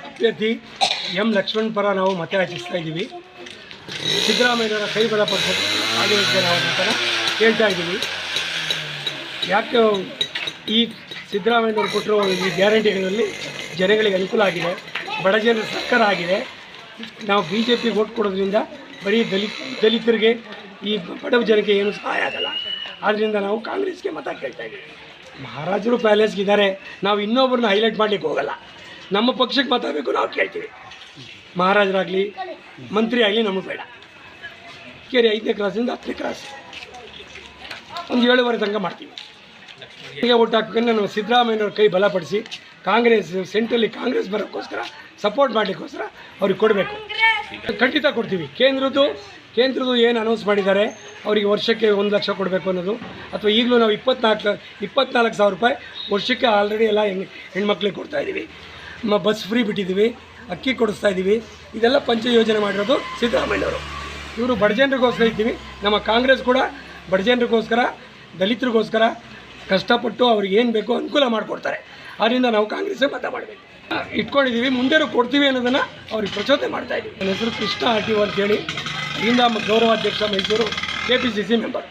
ಅಭ್ಯರ್ಥಿ ಎಂ ಲಕ್ಷ್ಮಣ್ ಪರ ನಾವು ಮತ ಯಾಚಿಸ್ತಾ ಇದ್ದೀವಿ. ಸಿದ್ದರಾಮಯ್ಯನವರ ಕೈ ಬಲಪಡಿಸೋದು ಆಡಳಿತ ನಾವು ಥರ ಹೇಳ್ತಾ ಇದ್ದೀವಿ. ಯಾಕೆ ಈ ಸಿದ್ದರಾಮಯ್ಯನವರು ಕೊಟ್ಟಿರೋ ಈ ಗ್ಯಾರಂಟಿಗಳಲ್ಲಿ ಜನಗಳಿಗೆ ಅನುಕೂಲ ಆಗಿದೆ ಬಡಜನ ಸರ್ಕಾರ ಆಗಿದೆ ನಾವು ಬಿ ಜೆ ಪಿಗೆ ಓಟ್ ಕೊಡೋದ್ರಿಂದ ಬರೀ ದಲಿತ, ದಲಿತರಿಗೆ ಈ ಬಡವ ಜನಕ್ಕೆ ಏನು ಸಹಾಯ ಆಗಲ್ಲ. ಆದ್ದರಿಂದ ನಾವು ಕಾಂಗ್ರೆಸ್ಗೆ ಮತ ಕೇಳ್ತಾ ಇದ್ದೀವಿ. ಮಹಾರಾಜರು ಪ್ಯಾಲೇಸ್ಗಿದ್ದಾರೆ ನಾವು ಇನ್ನೊಬ್ಬರನ್ನ ಹೈಲೈಟ್ ಮಾಡಲಿಕ್ಕೆ ಹೋಗಲ್ಲ. ನಮ್ಮ ಪಕ್ಷಕ್ಕೆ ಮತ ನಾವು ಕೇಳ್ತೀವಿ. ಮಹಾರಾಜರಾಗಲಿ, ಮಂತ್ರಿ ಆಗಲಿ ನಮಗೆ ಬೇಡ. ಕೇರಿ ಐದನೇ ಕ್ರಾಸಿಂದ ಹತ್ತನೇ ಕ್ರಾಸ್ ಒಂದು ಏಳುವರೆ ತನಕ ಮಾಡ್ತೀವಿ. ಹೀಗೆ ಓಟ್ ಹಾಕಬೇಕಂದ್ರೆ ನಾವು ಸಿದ್ದರಾಮಯ್ಯನವ್ರ ಕೈ ಬಲಪಡಿಸಿ ಕಾಂಗ್ರೆಸ್, ಸೆಂಟ್ರಲ್ಲಿ ಕಾಂಗ್ರೆಸ್ ಬರೋಕ್ಕೋಸ್ಕರ ಸಪೋರ್ಟ್ ಮಾಡಲಿಕ್ಕೋಸ್ಕರ ಅವ್ರಿಗೆ ಕೊಡಬೇಕು. ಖಂಡಿತ ಕೊಡ್ತೀವಿ. ಕೇಂದ್ರದ್ದು ಕೇಂದ್ರದ್ದು ಏನು ಅನೌನ್ಸ್ ಮಾಡಿದ್ದಾರೆ, ಅವರಿಗೆ ವರ್ಷಕ್ಕೆ ಒಂದು ಲಕ್ಷ ಕೊಡಬೇಕು ಅನ್ನೋದು. ಅಥವಾ ಈಗಲೂ ನಾವು ಇಪ್ಪತ್ನಾಲ್ಕು ಇಪ್ಪತ್ನಾಲ್ಕು ಸಾವಿರ ರೂಪಾಯಿ ವರ್ಷಕ್ಕೆ ಆಲ್ರೆಡಿ ಎಲ್ಲ ಹೆಣ್ಣು ಹೆಣ್ಮಕ್ಳಿಗೆ ಕೊಡ್ತಾ ಇದ್ದೀವಿ ಮ ಬಸ್ ಫ್ರೀ ಬಿಟ್ಟಿದ್ದೀವಿ ಅಕ್ಕಿ ಕೊಡಿಸ್ತಾ ಇದ್ದೀವಿ ಇದೆಲ್ಲ ಪಂಚ ಯೋಜನೆ ಮಾಡಿರೋದು ಸಿದ್ದರಾಮಯ್ಯವರು ಇವರು ಬಡಜನರಿಗೋಸ್ಕರ ಇದ್ದೀವಿ. ನಮ್ಮ ಕಾಂಗ್ರೆಸ್ ಕೂಡ ಬಡಜನರಿಗೋಸ್ಕರ ದಲಿತರಿಗೋಸ್ಕರ ಕಷ್ಟಪಟ್ಟು ಅವ್ರಿಗೆ ಏನು ಬೇಕೋ ಅನುಕೂಲ ಮಾಡಿಕೊಡ್ತಾರೆ. ಆದ್ದರಿಂದ ನಾವು ಕಾಂಗ್ರೆಸ್ಸೇ ಮತ ಮಾಡಬೇಕು. ಇಟ್ಕೊಂಡಿದ್ದೀವಿ ಮುಂದೆನೂ ಕೊಡ್ತೀವಿ ಅನ್ನೋದನ್ನು ಅವ್ರಿಗೆ ಪ್ರಚೋದನೆ ಮಾಡ್ತಾ ಇದ್ದೀವಿ ನನ್ನ ಹೆಸರು ಕೃಷ್ಣ ಆರ್ ಟಿ ಇಲ್ಲಿಂದ ಗೌರವಾಧ್ಯಕ್ಷ Mysuru K P C C member